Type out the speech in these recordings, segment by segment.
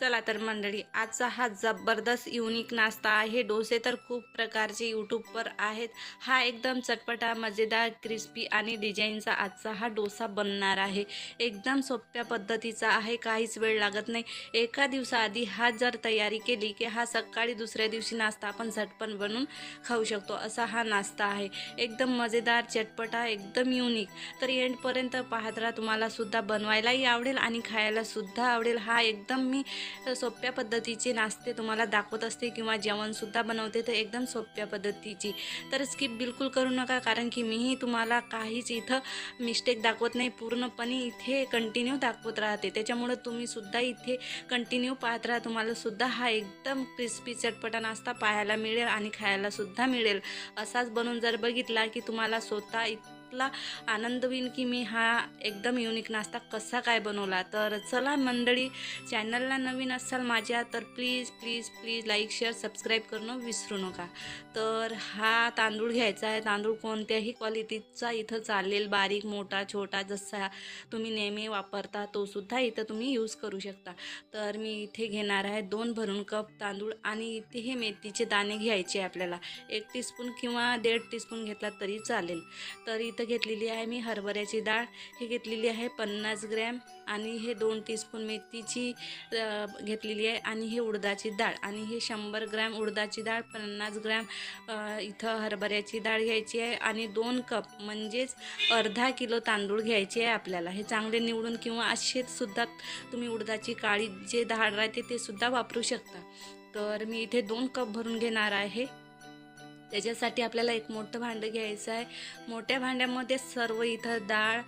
चला तर मंडळी आजचा हा जबरदस्त युनिक नाश्ता आहे. डोसे तर खूप प्रकारचे यूट्यूबवर आहेत. हा एकदम चटपटा मजेदार क्रिस्पी आणि डिझाईनचा आजचा हा डोसा बनणार आहे. एकदम सोप्या पद्धतीचा आहे काहीच वेळ लागत नाही. एका दिवसाआधी हा जर तयारी केली की हा सकाळी दुसऱ्या दिवशी नाश्ता आपण झटपण बनवून खाऊ शकतो असा हा नाश्ता आहे. एकदम मजेदार चटपटा एकदम युनिक तर एंडपर्यंत पाहत राहा तुम्हाला सुद्धा बनवायलाही आवडेल आणि खायलासुद्धा आवडेल. हा एकदम मी सोप्या पद्धतीचे नाश्ते तुम्हाला दाखवत असते किंवा जेवणसुद्धा बनवते तर एकदम सोप्या पद्धतीची. तर स्किप बिलकुल करू नका कारण की मीही तुम्हाला काहीच इथं मिस्टेक दाखवत नाही. पूर्णपणे इथे कंटिन्यू दाखवत राहते. त्याच्यामुळं तुम्हीसुद्धा इथे कंटिन्यू पाहत राहा. तुम्हालासुद्धा हा एकदम क्रिस्पी चटपटा नाश्ता पाहायला मिळेल आणि खायलासुद्धा मिळेल. असाच बनवून जर बघितला की तुम्हाला स्वतः इथला आनंद होईल की मी हा एकदम युनिक नाश्ता कसा काय बनवला. तर चला मंडळी चॅनलला नवीन असाल माझ्या तर please please please like share subscribe करणं विसरू नका. तर हा तांदूळ घ्यायचा आहे. तांदूळ कोणत्याही क्वालिटीचा इथं चालेल. बारीक मोठा छोटा जसा तुम्ही नेहमी वापरता तो सुद्धा इथं तुम्ही यूज करू शकता. तर मी इथे घेणार आहे दोन भरून कप तांदूळ आणि इथे हे मेथीचे दाणे घ्यायचे आपल्याला. एक टीस्पून किंवा दीड टीस्पून घेतला तरी चालेल. तर इथे घेतलेली आहे मी हरभऱ्याची डाळ. हे घेतलेली आहे पन्नास ग्रॅम आणि हे दोन टीस्पून मेथीची घेतलेली आहे आणि हे उडदाची डाळ. आणि हे शंभर ग्रॅम उडदाची डाळ पन्नास ग्रॅम इथं हरभऱ्याची डाळ घ्यायची आहे आणि दोन कप म्हणजेच अर्धा किलो तांदूळ घ्यायचे आहे आपल्याला. हे चांगले निवडून किंवा असेच सुद्धा तुम्ही उडदाची काळी जे डाळ राहते ते सुद्धा वापरू शकता. तर मी इथे दोन कप भरून घेणार आहे. त्याच्यासाठी आपल्याला एक मोठं भांडं घ्यायचं आहे. मोठ्या भांड्यामध्ये सर्व इथं डाळ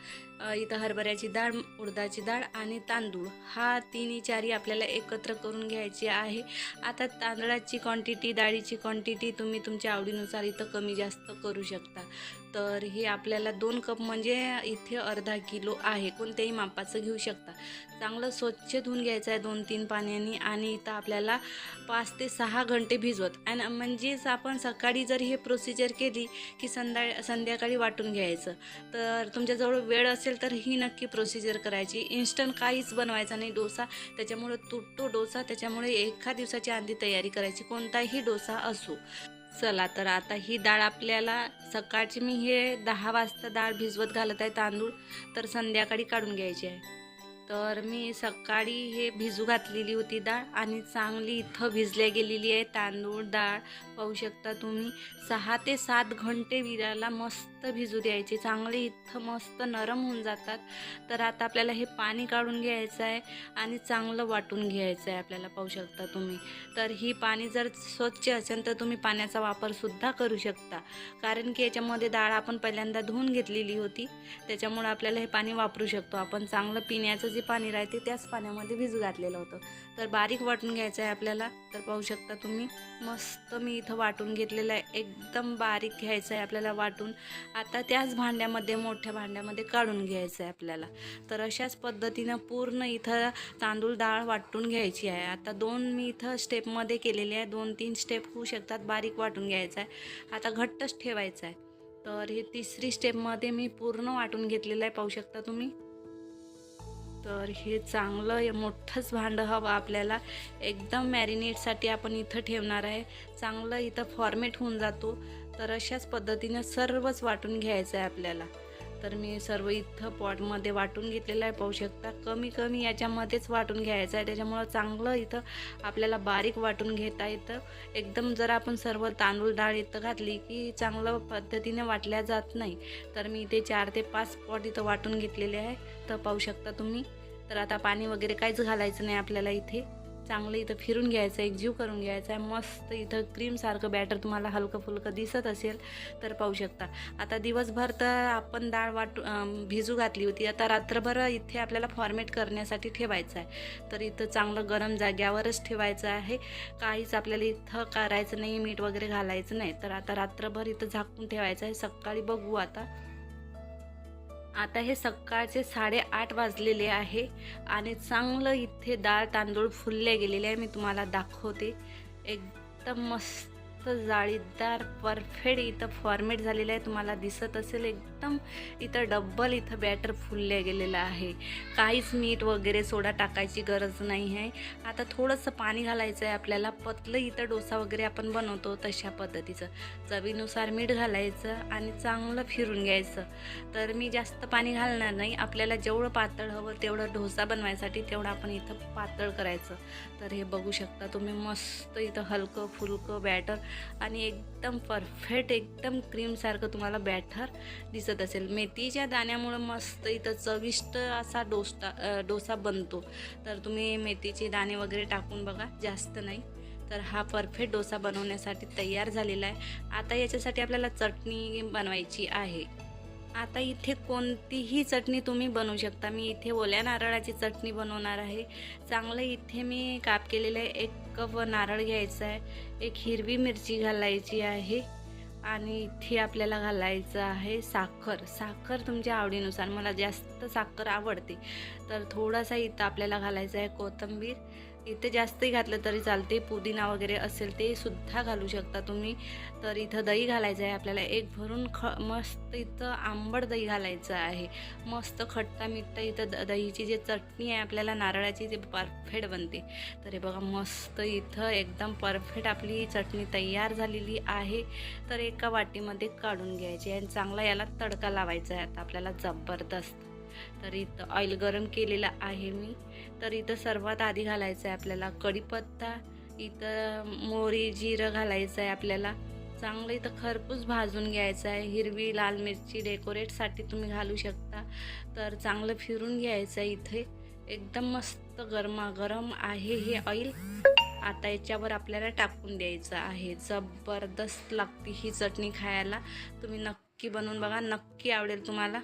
इथं हरभऱ्याची डाळ उडदाची डाळ आणि तांदूळ. हा तिन्ही चारी आपल्याला एकत्र करून घ्यायची आहे. आता तांदळाची क्वांटिटी डाळीची क्वांटिटी तुम्ही तुमच्या आवडीनुसार इथं कमी जास्त करू शकता. तर हे आपल्याला दोन कप म्हणजे इथे अर्धा किलो आहे. कोणत्याही मापाचं घेऊ शकता. चांगलं स्वच्छ धुवून घ्यायचं आहे दोन तीन पाण्याने आणि इथं आपल्याला पाच ते सहा घंटे भिजवत. आणि म्हणजेच आपण सकाळी जर हे प्रोसिजर केली की संध्या संध्याकाळी वाटून घ्यायचं. तर तुमच्याजवळ वेळ असेल असेल तर ही नक्की प्रोसिजर करायची. इन्स्टंट काहीच बनवायचा नाही डोसा. त्याच्यामुळे तुटतो डोसा. त्याच्यामुळे एका दिवसाची आधी तयारी करायची. कोणताही डोसा असो. चला तर आता ही डाळ आपल्याला सकाळची मी हे दहा वाजता डाळ भिजवत घालत आहे तांदूळ. तर संध्याकाळी काढून घ्यायची आहे. तर मी सकाळी हे भिजू घातलेली होती डाळ आणि चांगली इथं भिजल्या गेलेली आहे. तांदूळ डाळ पाहू शकता तुम्ही. सहा ते सात घंटे विराला मस्त भिजू द्यायचे. चांगले इथं मस्त नरम होऊन जातात. तर आता आपल्याला हे पाणी काढून घ्यायचं आहे आणि चांगलं वाटून घ्यायचं आहे आपल्याला पाहू शकता तुम्ही. तर ही पाणी जर स्वच्छ असेल तर तुम्ही पाण्याचा वापरसुद्धा करू शकता. कारण की याच्यामध्ये डाळ आपण पहिल्यांदा धुवून घेतलेली होती. त्याच्यामुळे आपल्याला हे पाणी वापरू शकतो. आपण चांगलं पिण्याचं जे जे पाणी राहते त्याच पाण्यामध्ये भिजू घातलेलं होतं. तर बारीक वाटून घ्यायचं आहे आपल्याला. तर पाहू शकता तुम्ही मस्त मी इथं वाटून घेतलेलं आहे. एकदम बारीक घ्यायचं आहे आपल्याला वाटून. आता त्याच भांड्यामध्ये मोठ्या भांड्यामध्ये काढून घ्यायचं आहे आपल्याला. तर अशाच पद्धतीनं पूर्ण इथं तांदूळ डाळ वाटून घ्यायची आहे. आता दोन मी इथं स्टेपमध्ये केलेले आहे. दोन तीन स्टेप होऊ शकतात बारीक वाटून घ्यायचं आहे. आता घट्टच ठेवायचं आहे. तर हे तिसरी स्टेपमध्ये मी पूर्ण वाटून घेतलेलं आहे. पाहू शकता तुम्ही. तर हे चांगलं मोठंच भांडं हवं आपल्याला. एकदम मॅरिनेटसाठी आपण इथं ठेवणार आहे. चांगलं इथं फॉर्मेट होऊन जातो. तर अशाच पद्धतीनं सर्वच वाटून घ्यायचं आहे आपल्याला. तर मी सर्व इथं पॉटमध्ये वाटून घेतलेलं आहे. पाहू शकता कमी कमी याच्यामध्येच वाटून घ्यायचं आहे. त्याच्यामुळं चांगलं इथं आपल्याला बारीक वाटून घेता येतं. एकदम जर आपण सर्व तांदूळ डाळ इथं घातली की चांगलं पद्धतीने वाटल्या जात नाही. तर मी इथे चार ते पाच पॉट इथं वाटून घेतलेले आहे. तर पाहू शकता तुम्ही. तर आता पाणी वगैरे काहीच घालायचं नाही आपल्याला इथे. चांगलं इथं फिरून घ्यायचं आहे जीव करून घ्यायचा आहे. मस्त इथं क्रीमसारखं बॅटर तुम्हाला हलकं फुलकं दिसत असेल तर पाहू शकता. आता दिवसभर तर आपण डाळ वाटू भिजू घातली होती. आता रात्रभर इथे आपल्याला फॉर्मेट करण्यासाठी ठेवायचं आहे. तर इथं चांगलं गरम जाग्यावरच ठेवायचं आहे. काहीच आपल्याला इथं करायचं नाही मीठ वगैरे घालायचं नाही. तर आता रात्रभर इथं झाकून ठेवायचं आहे. सकाळी बघू आता. आता हे सकाळचे साडेआठ वाजलेले आहे आणि चांगलं इथे डाळ तांदूळ फुलले गेलेले आहे. मी तुम्हाला दाखवते. एकदम मस्त जाळीदार परफेक्ट इथं फॉर्मेट झालेलं आहे. तुम्हाला दिसत असेल एकदम इथं डब्बल इथं बॅटर फुलले गेलेलं आहे. काहीच मीठ वगैरे सोडा टाकायची गरज नाही आहे. आता थोडंसं पाणी घालायचं आहे आपल्याला. पतलं इथं डोसा वगैरे आपण बनवतो तशा पद्धतीचं. चवीनुसार मीठ घालायचं आणि चांगलं फिरून घ्यायचं. तर मी जास्त पाणी घालणार नाही. आपल्याला जेवढं पातळ हवं तेवढं डोसा बनवायसाठी तेवढं आपण इथं पातळ करायचं. तर हे बघू शकता तुम्ही मस्त इथं हलकं फुलकं बॅटर आणि एकदम परफेक्ट एकदम क्रीमसारखं तुम्हाला बॅटर दिसत असेल. मेथीच्या दाण्यामुळं मस्त इथं चविष्ट असा डोसा डोसा बनतो. तर तुम्ही मेथीचे दाणे वगैरे टाकून बघा जास्त नाही. तर हा परफेक्ट डोसा बनवण्यासाठी तयार झालेला आहे. आता याच्यासाठी आपल्याला चटणी बनवायची आहे. आता इथे कोणतीही चटणी तुम्ही बनवू शकता. मी इथे ओल्या नारळाची चटणी बनवणार आहे. चांगलं इथे मी काप केलेलं आहे. एक कप नारळ घ्यायचा आहे. एक हिरवी मिरची घालायची आहे. आणि इथे आपल्याला घालायचं आहे साखर. साखर तुमच्या आवडीनुसार. मला जास्त साखर आवडते. तर थोडासा इथं आपल्याला घालायचं आहे कोथिंबीर. इथे जास्तही घातलं तरी चालते पुदिना वगैरे असेल ते सुद्धा घालू शकता तुम्ही. तर इथं दही घालायचं आहे आपल्याला एक भरून ख मस्त इथं आंबट दही घालायचं आहे. मस्त खट्टा मिठ्ठा इथं द दहीची जी चटणी आहे आपल्याला नारळाची ती परफेक्ट बनते. तर हे बघा मस्त इथं एकदम परफेक्ट आपली चटणी तयार झालेली आहे. तर एका वाटीमध्ये काढून घ्यायची आणि चांगला याला तडका लावायचा आहे आता आपल्याला जबरदस्त. तर इथं ऑइल गरम केलेलं आहे मी. तर इथं सर्वात आधी घालायचं आहे आपल्याला कढीपत्ता इथं मोहरी जिरं घालायचं आहे आपल्याला. चांगलं इथं खरपूस भाजून घ्यायचं आहे. हिरवी लाल मिरची डेकोरेटसाठी तुम्ही घालू शकता. तर चांगलं फिरून घ्यायचं आहे इथे. एकदम मस्त गरमागरम आहे हे ऑइल आता याच्यावर आपल्याला टाकून द्यायचं आहे. जबरदस्त लागते ही चटणी खायला. तुम्ही नक्की बनवून बघा. नक्की आवडेल तुम्हाला.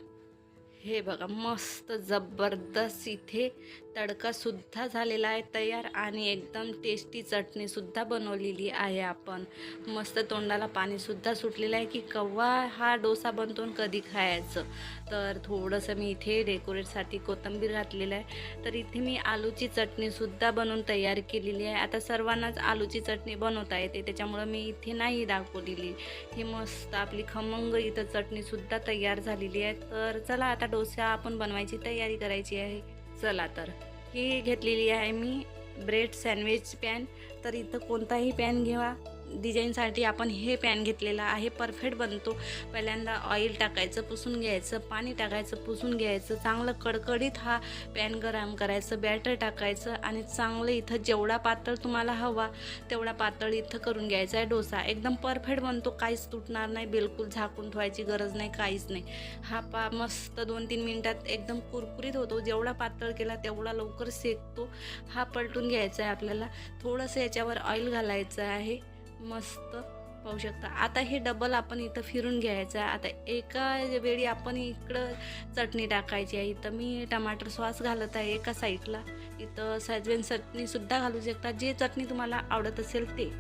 हे बघा मस्त जबरदस्त इथे तडकासुद्धा झालेला आहे तयार आणि एकदम टेस्टी चटणीसुद्धा बनवलेली आहे आपण. मस्त तोंडाला पाणीसुद्धा सुटलेलं आहे की कव्वा हा डोसा बनतो कधी खायचं. तर थोडंसं मी इथे डेकोरेटसाठी कोथिंबीर घातलेलं आहे. तर इथे मी आलूची चटणीसुद्धा बनवून तयार केलेली आहे. आता सर्वांनाच आलूची चटणी बनवता येते त्याच्यामुळं मी इथे नाही दाखवलेली. ही मस्त आपली खमंग इथं चटणीसुद्धा तयार झालेली आहे. तर चला आता डोसा आपण बनवायची तयारी करायची आहे. चला तर. ही घेतलेली आहे मी. Bread sandwich pan. तर इथं कोणताही पॅन घ्यावा. डिझाईनसाठी आपण हे पॅन घेतलेला आहे. परफेक्ट बनतो. पहिल्यांदा ऑइल टाकायचं पुसून घ्यायचं पाणी टाकायचं पुसून घ्यायचं. चांगलं कडकडीत हा पॅन गरम करायचं बॅटर टाकायचं आणि चांगलं इथं जेवढा पातळ तुम्हाला हवा तेवढा पातळ इथं करून घ्यायचा आहे डोसा. एकदम परफेक्ट बनतो. काहीच तुटणार नाही. बिलकुल झाकून ठेवायची गरज नाही काहीच नाही. हा पा मस्त दोन तीन मिनटात एकदम कुरकुरीत होतो. जेवढा पातळ केला तेवढा लवकर शेकतो हा पलटून घ्यायचा आहे आपल्याला. थोडंसं याच्यावर ऑइल घालायचं आहे. मस्त पाहू शकता. आता हे डबल आपण इथं फिरून घ्यायचं आहे. आता एका वेळी आपण इकडं चटणी टाकायची आहे. इथं मी टमाटर सॉस घालत आहे एका साईडला. इथं सॅजवेन चटणीसुद्धा घालू शकता. जे चटणी तुम्हाला आवडत असेल ते.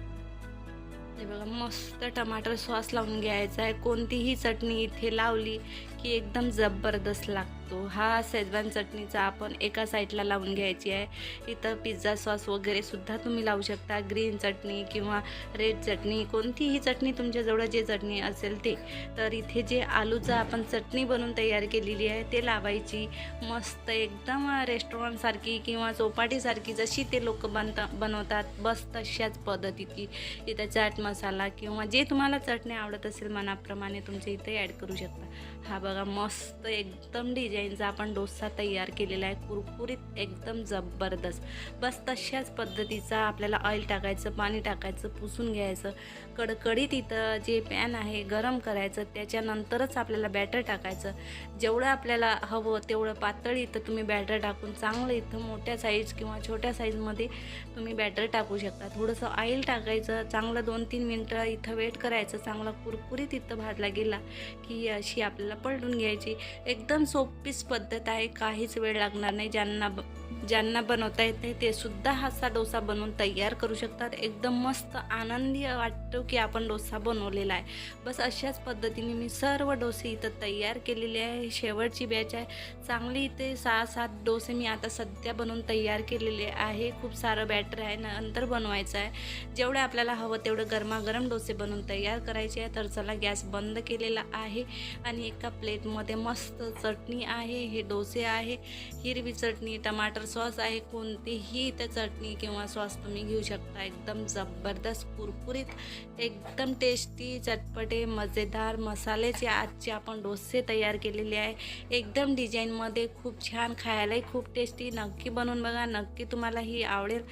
हे बघा मस्त टमाटर सॉस लावून घ्यायचा आहे. कोणतीही चटणी इथे लावली की एकदम जबरदस्त लागते. हा शेजवान चटणीचा आपण एका साईडला लावून घ्यायची आहे. इथं पिझ्झा सॉस वगैरे सुद्धा तुम्ही लावू शकता. ग्रीन चटणी किंवा रेड चटणी कोणतीही चटणी तुमच्याजवळ जे चटणी असेल ते. तर इथे जे आलूचं आपण चटणी बनवून तयार केलेली आहे ते लावायची. मस्त एकदम रेस्टॉरंटसारखी किंवा चौपाटीसारखी जशी ते लोक बनता बनवतात बस तशाच पद्धतीची. इथं चाट मसाला किंवा जे तुम्हाला चटणी आवडत असेल मनाप्रमाणे तुमच्या इथे ॲड करू शकता. हा बघा मस्त एकदम डिझाईनचा आपण डोसा तयार केलेला आहे. कुरकुरीत एकदम जबरदस्त. बस तशाच पद्धतीचा आपल्याला ऑइल टाकायचं पाणी टाकायचं पुसून घ्यायचं. कडकडीत इथं जे पॅन आहे गरम करायचं त्याच्यानंतरच आपल्याला बॅटर टाकायचं. जेवढं आपल्याला हवं तेवढं पातळ इथं तुम्ही बॅटर टाकून चांगलं इथं मोठ्या साईज किंवा छोट्या साईजमध्ये तुम्ही बॅटर टाकू शकता. थोडंसं ऑइल टाकायचं चांगलं दोन तीन मिनटं इथं वेट करायचं. चांगला कुरकुरीत इथं भाजला गेला की अशी आपल्याला पलटून घ्यायची. एकदम सोपीच पद्धत आहे काहीच वेळ लागणार नाही. ज्यांना ब- ज्यांना बनवता येत नाही ते सुद्धा हाचा डोसा बनवून तयार करू शकतात. एकदम मस्त आनंदी वाटतो की आपण डोसा बनवलेला आहे. बस अशाच पद्धतीने मी सर्व डोसे इथं तयार केलेले आहे. शेवटची बॅच आहे. चांगली इथे सहा सात डोसे मी आता सध्या बनवून तयार केलेले आहे. खूप सारं बॅटर आहे नंतर बनवायचं आहे. जेवढे आपल्याला हवं तेवढं गरमागरम डोसे बनवून तयार करायचे आहे. तर चला गॅस बंद केलेला आहे आणि एका प्लेटमध्ये मस्त चटणी आहे. हे डोसे आहे. हिरवी चटणी टमाटर सॉस आहे कोणतीही त्या चटणी किंवा सॉस तुम्ही घेऊ शकता. एकदम जबरदस्त कुरकुरीत एकदम टेस्टी चटपटे मजेदार. मसाल्याचे आजचे आपण डोसे तयार केलेले आहे. एकदम डिझाईनमध्ये खूप छान खायलाही खूप टेस्टी नक्की बनवून बघा. नक्की तुम्हाला ही आवडेल.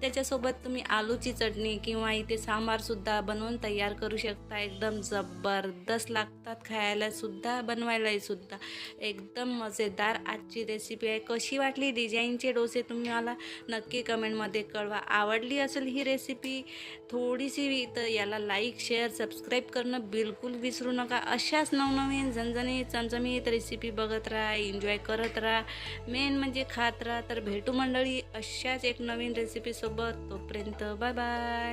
त्याच्यासोबत तुम्ही आलूची चटणी किंवा इथे सांबारसुद्धा बनवून तयार करू शकता. एकदम जबरदस्त लागतात खायलासुद्धा बनवायलाही सुद्धा. एकदम मजेदार आजची रेसिपी आहे. कशी वाटली डिझाईनचे डोसे तुम्ही मला नक्की कमेंटमध्ये कळवा. आवडली असेल ही रेसिपी थोडीशी तर याला लाईक शेअर सबस्क्राईब करणं बिलकुल विसरू नका. अशाच नवनवीन झणझणीत चमचमीत रेसिपी बघत राहा एन्जॉय करत राहा. मेन म्हणजे खात राहा तर भेटू मंडळी अशाच एक नवीन रेसिपी रेसिपीसोबत तोपर्यंत बाय बाय.